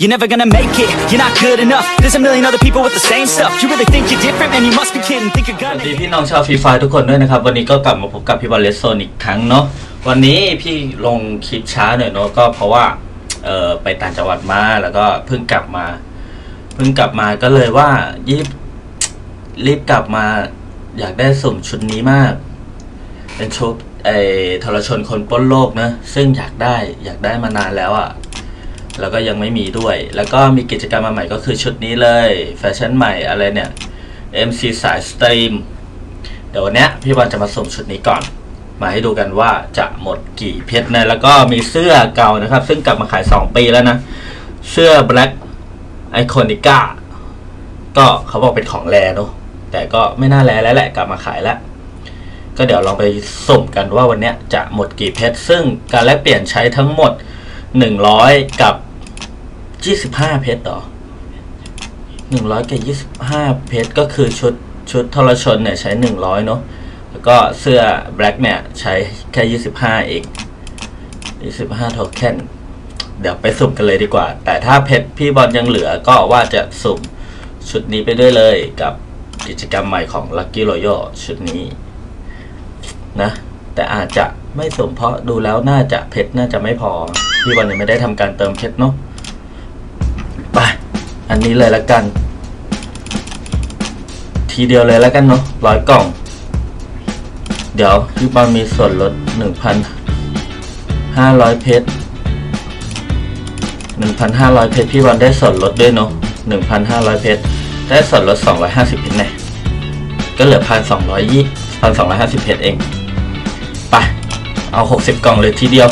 You're never gonna make it, you're not good enough There's a million other people with the same stuff You really think you're different, man, you must be kidding Think you're สวั gonna สดีพี่น้องชาวฟรีไฟทุกคนด้วยนะครับ วันนี้ก็กลับมาพบกับพี่บอลเลสโซนอีกครั้งเนาะวันนี้พี่ลงคลิปช้าหน่อยเนาะก็เพราะว่าเออไปต่างจังหวัดมาแล้วก็เพิ่งกลับมาเพิ่งกลับมาก็เลยว่ายีบรีบกลับมาอยากได้สุ่มชุดนี้มาก เป็นชุดไอ้ทรชนคนปล้นโลกนะซึ่งอยากได้อยากได้มานานแล้วอะ่ะ แล้วก็ยังไม่มีด้วย แล้วก็มีกิจกรรมมาใหม่ก็คือชุดนี้เลยแฟชั่นใหม่อะไรเนี่ย MC สายสตรีมเดี๋ยววันนี้พี่บอลจะมาส่งชุดนี้ก่อน มาให้ดูกันว่าจะหมดกี่เพชรนะแล้วก็มีเสื้อเก่านะครับ ซึ่งกลับมาขาย 2 ปีแล้วนะ เสื้อ Black Iconica ก็เขาบอกเป็นของแรเนอะแต่ก็ไม่น่าแรแล้วแหละกลับมาขายแล้ว ก็เดี๋ยวลองไปสุ่มกันว่าวันนี้จะหมดกี่เพชรซึ่งการแลกเปลี่ยนใช้ทั้งหมด 100 กับ 25เพชรต่อ100กับ25เพชรก็คือชุดชุดทรชนเนี่ยใช้100เนอะแล้วก็เสื้อ Black เนี่ยใช้แค่25เอง25โทเค็นเดี๋ยวไปสุ่มกันเลยดีกว่า แต่ถ้าเพชรพี่บอลยังเหลือก็ว่าจะสุ่มชุดนี้ไปด้วยเลยกับกิจกรรมใหม่ของ Lucky Royal ชุดนี้นะ แต่อาจจะไม่สุ่มเพราะดูแล้วน่าจะเพชรน่าจะไม่พอ พี่บอลยังไม่ได้ทำการเติมเพชรเนาะ นี้เลยละกัน ทีเดียวเลยล้วกันเนาะร้อยกล่อง เดี๋ยวพี่บอลมีส่วนลดหนึ่งพันห้าร้อยเพชรหนึ่งพันห้าร้อยเพชรพี่บอลได้ส่วนลดด้วยเนาะหนึ่งพันห้าร้อยเพชร ได้ส่วนลดสองร้อยห้าสิบเพชรแน่ก็เหลือพันสองร้อยยี่พันสองร้อยห้าสิบเพชรเองไปเอาหกสิบกล่องเลยทีเดียว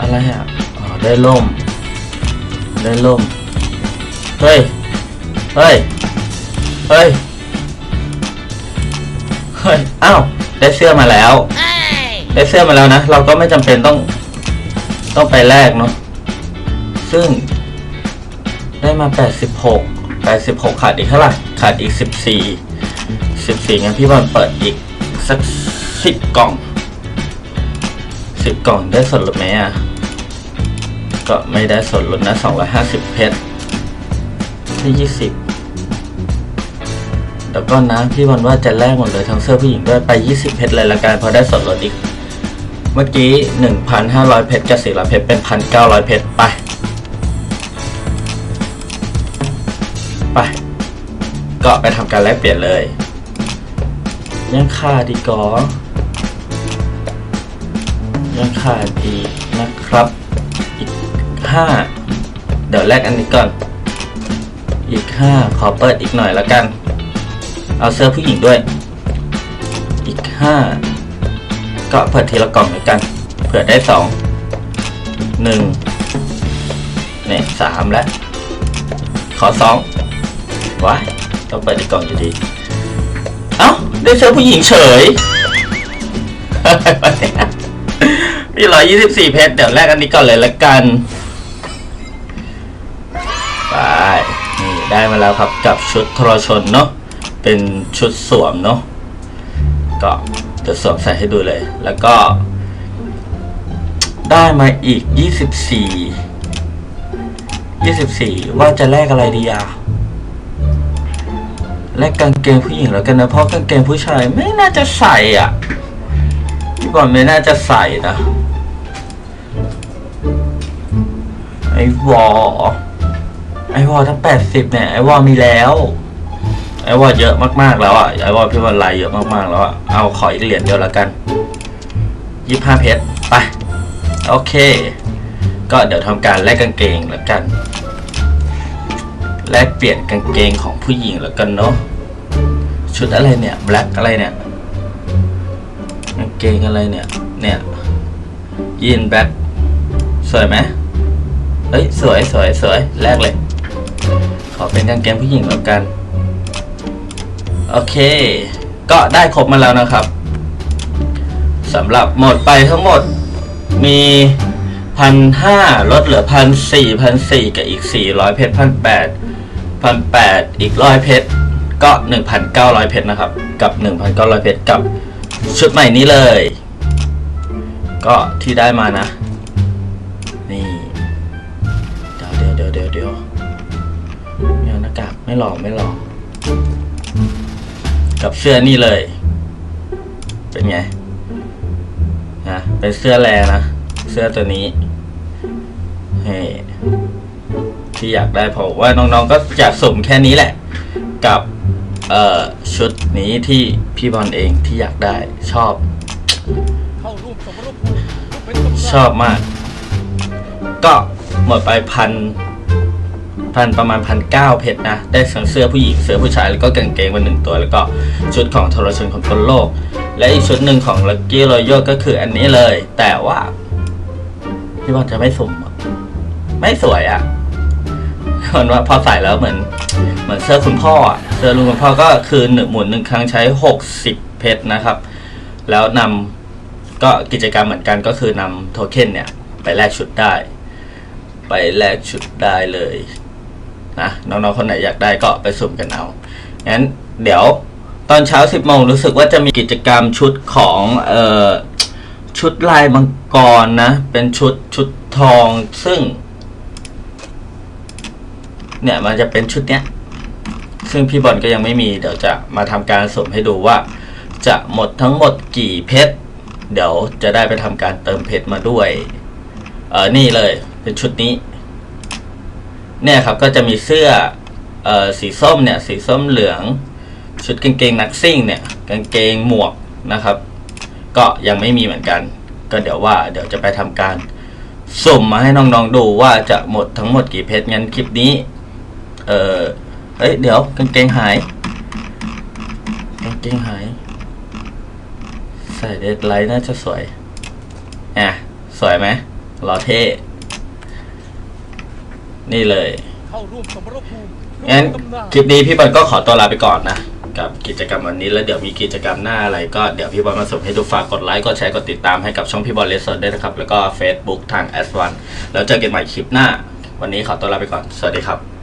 อะไรอะ อ๋อ ได้ล่ม ได้ล่มเฮ้ย เฮ้ย เฮ้ย เฮ้ย อ้าว ได้เสื้อมาแล้ว ได้เสื้อมาแล้วนะ เราก็ไม่จำเป็นต้อง ต้องไปแลกเนาะ ซึ่ง ได้มา 86 86 ขาดอีกเท่าไหร่ ขาดอีก 14 14งั้นพี่บอลเปิดอีกสัก 10 กล่อง 10 กล่องได้ส่วนลดไหมอะ ก็ไม่ได้ส่วนลดนะ 250 เพชรที่ 20เดี๋ยวก่อนะพี่บอลว่าจะแลกหมดเลยทั้งเสื้อผู้หญิงด้วยไป 20 เพชรเลยละกันเพราะได้ส่วนลดอีก เมื่อกี้ 1,500 เพชรกับ400เพชรเป็น 1,900 เพชรไป ไป ก็ไปทำการแลกเปลี่ยนเลยยังขาดอีก่อยังขาดอีกนะครับ ห้าเดี๋ยวแลกอันนี้ก่อน อีกห้าขอเปิดอีกหน่อยแล้วกัน เอาเสื้อผู้หญิงด้วย อีกห้าก็เปิดทีละกล่องแล้วกัน เผื่อได้สองหนึ่งเนี่ยสามแล้ว ขอสองว้ายต้องเปิดอีกกล่องอยู่ดี เอ้า ได้เสื้อผู้หญิงเฉยมีร้อยยี่สิบสี่เพชรเดี๋ยวแรกอันนี้ก่อนเลยละกัน ไป นี่ ได้มาแล้วครับกับชุดทรชนเนาะเป็นชุดสวมเนาะก็จะสวมใส่ให้ดูเลย แล้วก็ ได้มาอีกยี่สิบสี่ยี่สิบสี่ว่าจะแลกอะไรดีอะแลกกางเกงผู้หญิงแล้วกันนะเพราะกางเกงผู้ชายไม่น่าจะใส่อะพี่บอลไม่น่าจะใส่นะไอ้วอ ไอวอทั้งแปดสิบเนี่ยไอวอมีแล้ว ไอวอเยอะมากๆแล้วอะไอวอพี่บอลลายเยอะมากๆแล้วอะเอาขออีกเหรียญเดียวล้วกันยี่ห้าเพชรไปโอเค ก็เดี๋ยวทำการแลกกางเกงแล้วกัน แลกเปลี่ยนกางเกงของผู้หญิงแล้วกันเนาะชุดอะไรเนี่ยแบล็กอะไรเนี่ยกางเกงอะไรเนี่ยเนี่ยยีนแบล็กสวยไหมเฮ้ยสวยสวยสวยแรกเลย ขอเป็นกางเกงผู้หญิงแล้วกัน โอเค ก็ได้ครบมาแล้วนะครับสำหรับหมดไปทั้งหมดมีพันห้าลดเหลือพันสี่พันสี่กับอีกสี่ร้อยเพชรพันแปดพันแปดอีกร้อยเพชรก็หนึ่งพันเก้าร้อยเพชรนะครับ กับหนึ่งพันเก้าร้อยเพชรกับชุดใหม่นี้เลย ก็ที่ได้มานะ ไม่หลอกไม่หลอก กับเสื้อนี่เลย เป็นไงนะเป็นเสื้อแลนะ เสื้อตัวนี้เฮ้ที่อยากได้เพราะว่าน้องๆก็อยากสุ่มแค่นี้แหละ กับเอ่อชุดนี้ที่พี่บอลเองที่อยากได้ชอบ ชอบมาก ก็หมดไปพัน พันประมาณพันเก้าเพชรนะ ได้ทั้งเสื้อผู้หญิงเสื้อผู้ชายแล้วก็กางเกงมาหนึ่งตัว แล้วก็ชุดของทรชนของคนโลก และอีกชุดหนึ่งของ Lucky Royal ก็คืออันนี้เลย แต่ว่าพี่บอลจะไม่สุ่มไม่สวยอะ่ะมันว่าพอใส่แล้วเหมือน เหมือนเสื้อคุณพ่ออะเสื้อลุงคุณพ่อก็คือหนึ่งหมุนหนึ่งครั้งใช้หกสิบเพชรนะครับ แล้วนำก็กิจกรรมเหมือนกันก็คือนำโทเค็นเนี่ย ไปแลกชุดได้ ไปแลกชุดได้เลย นะน้องๆคนไหนอยากได้ก็ไปสุ่มกันเอางั้นเดี๋ยวตอนเช้า 10โมงรู้สึกว่าจะมีกิจกรรมชุดของเอ่อชุดลายมังกรนะ เป็นชุดชุดทองซึ่ง เนี่ยมันจะเป็นชุดเนี้ย ซึ่งพี่บอลก็ยังไม่มี เดี๋ยวจะมาทำการสุ่มให้ดูว่า จะหมดทั้งหมดกี่เพชร เดี๋ยวจะได้ไปทำการเติมเพชรมาด้วย เออนี่เลยเป็นชุดนี้ เนี่ยครับก็จะมีเสื้อเอ่อสีส้มเนี่ยสีส้มเหลือง ชุดกางเกงนักซิ่งเนี่ยกางเกงหมวกนะครับ ก็ยังไม่มีเหมือนกัน ก็เดี๋ยวว่าเดี๋ยวจะไปทำการสุ่มมาให้น้องๆดูว่าจะหมดทั้งหมดกี่เพชรงั้นคลิปนี้ เออเอ้ยเดี๋ยวกางเกงหายกางเกงหาย ใส่เดดไลท์น่าจะสวยอะสวยไหมรอเท่ นี่เลยเข้าร่วมสมรภูมิงั้นตำนานคลิปนี้พี่บอลก็ขอตัวลาไปก่อนนะ กับกิจกรรมวันนี้แล้วเดี๋ยวมีกิจกรรมหน้าอะไรก็เดี๋ยวพี่บอลมาส่งให้ดูฝากกดไลค์กดแชร์กดติดตามให้กับช่องพี่บอลเลสเซอร์ด้วยนะครับ แล้วก็ Facebook ทาง S1 แล้วเจอกันใหม่คลิปหน้า วันนี้ขอตัวลาไปก่อน สวัสดีครับ